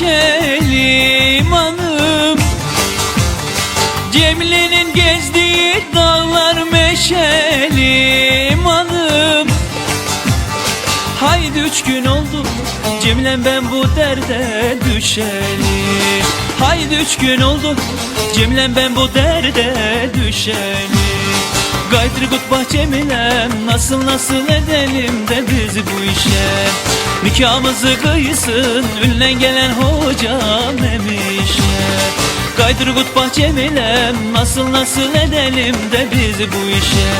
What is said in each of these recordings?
neşeli manım Cemile'nin gezdiği dağlar meşeli manım Haydi üç gün oldu Cemilem ben bu derde düşeli. Haydi üç gün oldu Cemilem ben bu derde düşeli. Gaydır kutbah Cemilem Nasıl nasıl edelim de biz bu işe Nikahımızı kıysın Ünlen gelen hocam emişe Gaydır kutbah Cemilem Nasıl nasıl edelim de biz bu işe.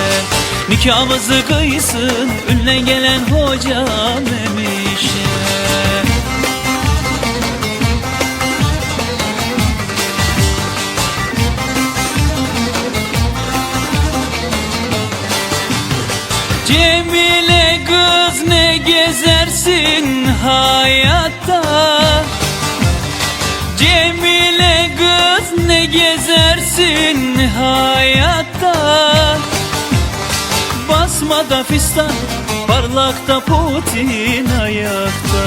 Nikahımızı kıysın Ünlen gelen hocam emişe Cemile hayatta. Cemile kız ne gezersin hayatta? Basmada fistan parlakta Putin ayakta.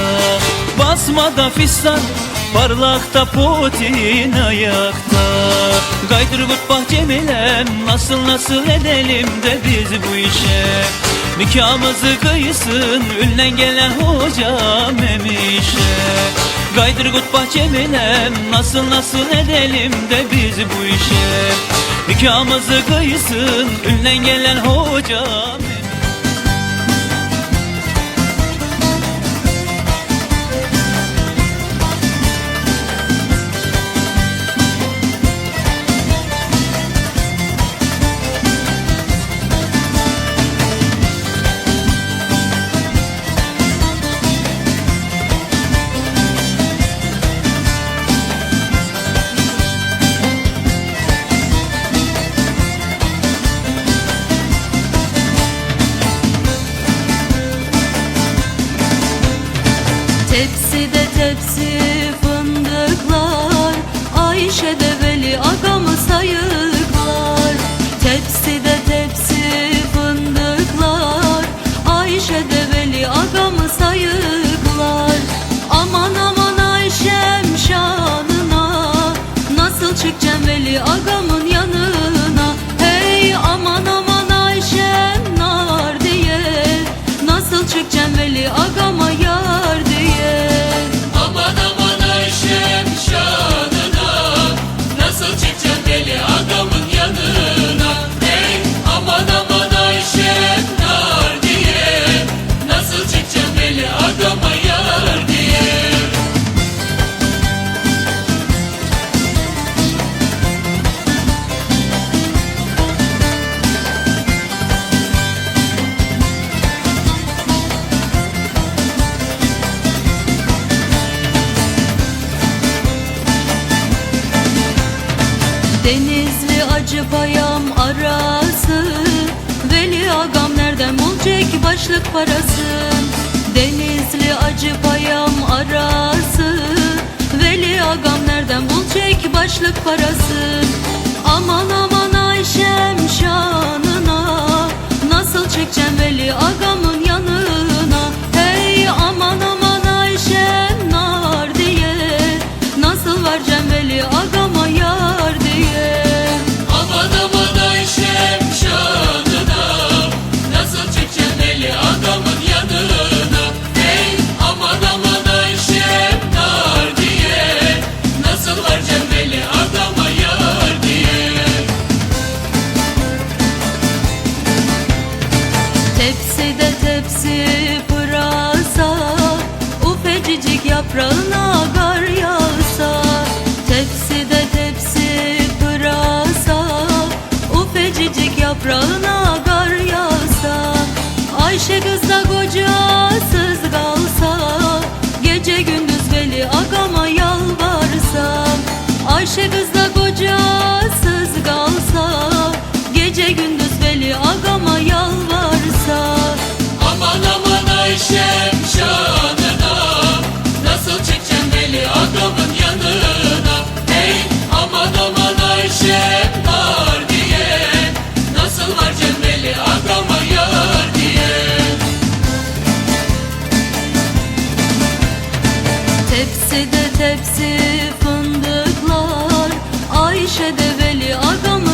Basmada fistan parlakta Putin ayakta. Gaydır kutbah Cemilem nasıl nasıl edelim de biz bu işe Nikahımızı kıysın ünlen gelen hocam emişe Gaydır kutbah Cemilem nasıl nasıl edelim de biz bu işe? Nikahımızı kıysın ünlen gelen hocam çıkacağım Veli Denizli acı payam arası. Veli agam nereden bulacak başlık parası? Denizli acı payam arası. Veli agam nereden bulacak başlık parası? Aman aman Ayşem şanına Yaprağına gar yağsa Tepside tepsi pırasa Ufecicik yaprağına Fındıklar Ayşe de Veli Agamı